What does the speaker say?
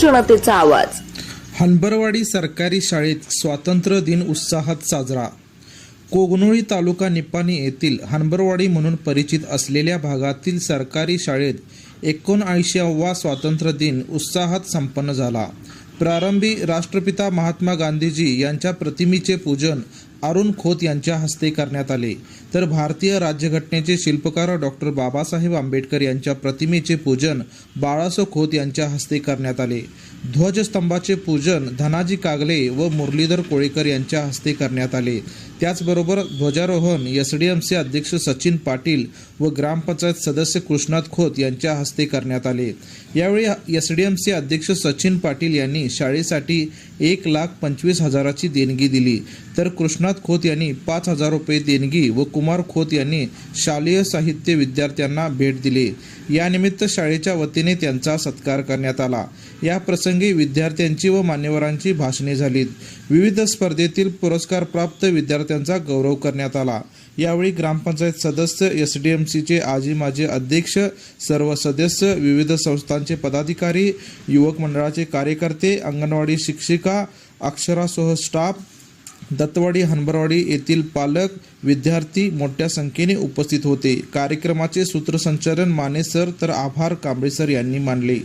जनतेचा आवाज. हनबरवाडी सरकारी शाळेत स्वातंत्र्य दिन उत्साहात साजरा. कोगनोळी तालुका निपाणी येथील हनबरवाडी म्हणून परिचित असलेल्या भागातील सरकारी शाळेत एकोणऐंशीवा स्वातंत्र्य दिन उत्साहात संपन्न झाला. प्रारंभी राष्ट्रपिता महात्मा गांधीजी यांच्या प्रतिमेचे पूजन अरुण खोत यांच्या हस्ते करण्यात आले. तर भारतीय राज्यघटनेचे शिल्पकार डॉक्टर बाबासाहेब आंबेडकर यांच्या प्रतिमेचे पूजन बाळासो खोत यांच्या हस्ते करण्यात आले. ध्वजस्तंभाचे पूजन धनाजी कागले व मुरलीधर कोळेकर यांच्या हस्ते करण्यात आले. त्याचबरोबर ध्वजारोहण एस डी एम सी अध्यक्ष सचिन पाटील व ग्रामपंचायत सदस्य कृष्णात खोत यांच्या हस्ते करण्यात आले. यावेळी एस डी एम सी अध्यक्ष सचिन पाटील यांनी शाळेसाठी एक लाख पंचवीस हजाराची देणगी दिली. तर कृष्णात खोत यांनी पाच हजार रुपये देणगी व कुमार खोत यांनी शालेय साहित्य विद्यार्थ्यांना भेट दिली. यानिमित्त शाळेच्या वतीने त्यांचा सत्कार करण्यात आला. या प्रसंगी विद्यार्थ्यांची व मान्यवरांची भाषणे झालीत. विविध स्पर्धेतील पुरस्कार प्राप्त विद्यार्थ्यांचा गौरव करण्यात आला. यावेळी ग्रामपंचायत सदस्य एस डी एम सीचे आजी माजी अध्यक्ष सर्व सदस्य विविध संस्थांचे पदाधिकारी युवक मंडळाचे कार्यकर्ते अंगणवाडी शिक्षिका अक्षरासह स्टाफ दत्तवाडी हनबरवाडी येथील पालक विद्यार्थी मोठ्या संख्येने उपस्थित होते. कार्यक्रमाचे सूत्रसंचालन माने सर तर आभार कांबळे सर यांनी मानले.